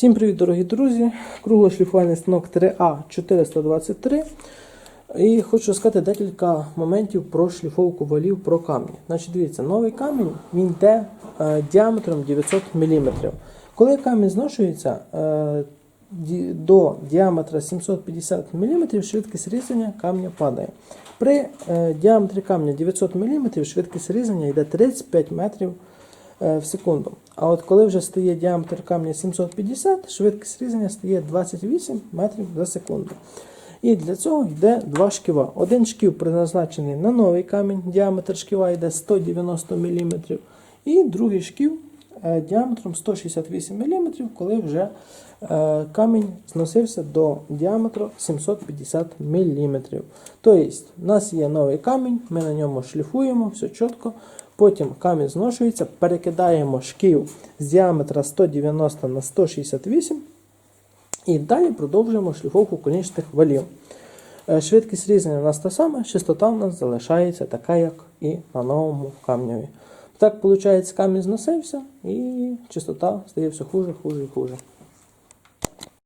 Всім привіт, дорогі друзі! Круглошліфувальний станок 3А423. І хочу сказати декілька моментів про шліфовку валів про камінь. Значить, дивіться, новий камінь він йде е, діаметром 900 мм. Коли камінь зношується е, до діаметра 750 мм, швидкість різання камня падає. При е, діаметрі камня 900 мм швидкість різання йде 35 метрів в секунду. А от коли вже стає діаметр камня 750, швидкість різання стає 28 метрів за секунду. І для цього йде два шківа. Один шків призначений на новий камінь, діаметр шківа йде 190 мм, і другий шків е, діаметром 168 мм, коли вже е, камінь зносився до діаметру 750 мм. Тобто, у нас є новий камінь, ми на ньому шліфуємо, все чітко. Потім камінь зношується, перекидаємо шків з діаметра 190 на 168 і далі продовжуємо шліфовку конічних валів. Е, Швидкість різання у нас та сама, частота у нас залишається така, як і на новому камневі. Так, виходить, камінь зносився і частота стає все хуже, хуже і хуже.